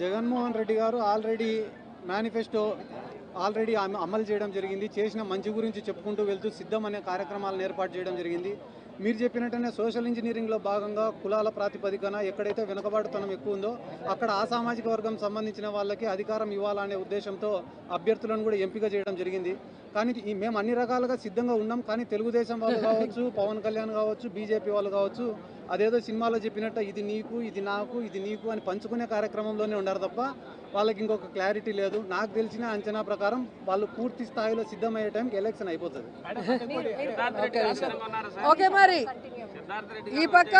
జగన్మోహన్ రెడ్డి గారు already manifesto already ఆమె అమలు చేయడం జరిగింది. చేసిన మంచి గురించి చెప్పుకుంటూ వెళ్తూ సిద్ధం అనే కార్యక్రమాలను ఏర్పాటు చేయడం జరిగింది. మీరు చెప్పినట్టనే సోషల్ ఇంజనీరింగ్లో భాగంగా కులాల ప్రాతిపదికన ఎక్కడైతే వెనుకబాటుతనం ఎక్కువ ఉందో అక్కడ ఆ సామాజిక వర్గం సంబంధించిన వాళ్ళకి అధికారం ఇవ్వాలనే ఉద్దేశంతో అభ్యర్థులను కూడా ఎంపిక చేయడం జరిగింది. కానీ ఈ మేము అన్ని రకాలుగా సిద్ధంగా ఉన్నాం. కానీ తెలుగుదేశం వాళ్ళు కావచ్చు పవన్ కళ్యాణ్ కావచ్చు బీజేపీ వాళ్ళు కావచ్చు అదేదో సినిమాలో చెప్పినట్టు ఇది నీకు ఇది నాకు ఇది నీకు అని పంచుకునే కార్యక్రమంలోనే ఉన్నారు తప్ప వాళ్ళకి ఇంకొక క్లారిటీ లేదు. నాకు తెలిసిన అంచనా ప్రకారం వాళ్ళు పూర్తి స్థాయిలో సిద్ధమయ్యే టైంకి ఎలక్షన్ అయిపోతుంది. ఓకే. మరి. ఈ పక్క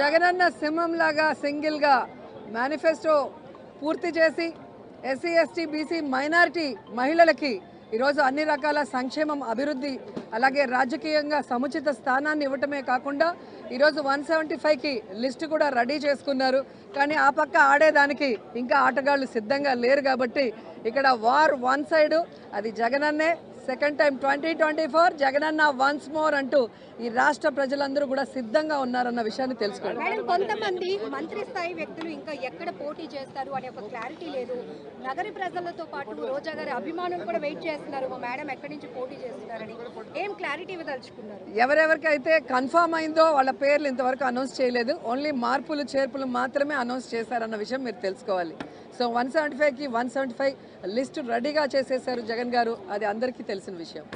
జగనన్న సింహం లాగా సింగిల్గా మేనిఫెస్టో పూర్తి చేసి ఎస్సీ ఎస్టీ బీసీ మైనారిటీ మహిళలకి ఈరోజు అన్ని రకాల సంక్షేమం అభివృద్ధి అలాగే రాజకీయంగా సముచిత స్థానాన్ని ఇవ్వటమే కాకుండా ఈరోజు వన్ సెవెంటీ ఫైవ్కి లిస్ట్ కూడా రెడీ చేసుకున్నారు. కానీ ఆ పక్క ఆడేదానికి ఇంకా ఆటగాళ్ళు సిద్ధంగా లేరు కాబట్టి ఇక్కడ వార్ వన్ సైడు అది జగనన్నే second time twenty twenty four Jaganna once more అంటూ ఈ రాష్ట్ర ప్రజలందరూ కూడా సిద్ధంగా ఉన్నారన్న విషయాన్ని తెలుసుకోండి. కొంతమంది మంత్రి స్థాయి వ్యక్తులు ఇంకా ఎక్కడ పోటీ చేస్తారు అనే ఒక క్లారిటీ లేదు. నగర ప్రజలతో పాటు రోజా గారి అభిమానులు కూడా వెయిట్ చేస్తున్నారు. మేడం ఎక్కడి నుంచి పోటీ చేస్తున్నారని. ఏం క్లారిటీ ఇవ్వదలుచుకున్నారు? ఎవరెవరికైతే కన్ఫర్మ్ అయిందో వాళ్ళ పేర్లు ఇంతవరకు అనౌన్స్ చేయలేదు. ఓన్లీ మార్పులు చేర్పులు మాత్రమే అనౌన్స్ చేశారన్న విషయం మీరు తెలుసుకోవాలి. సో వన్ సెవెంటీ ఫైవ్కి వన్ సెవెంటీ ఫైవ్ లిస్ట్ రెడీగా చేసేసారు జగన్ గారు. అది అందరికీ తెలిసిన విషయం.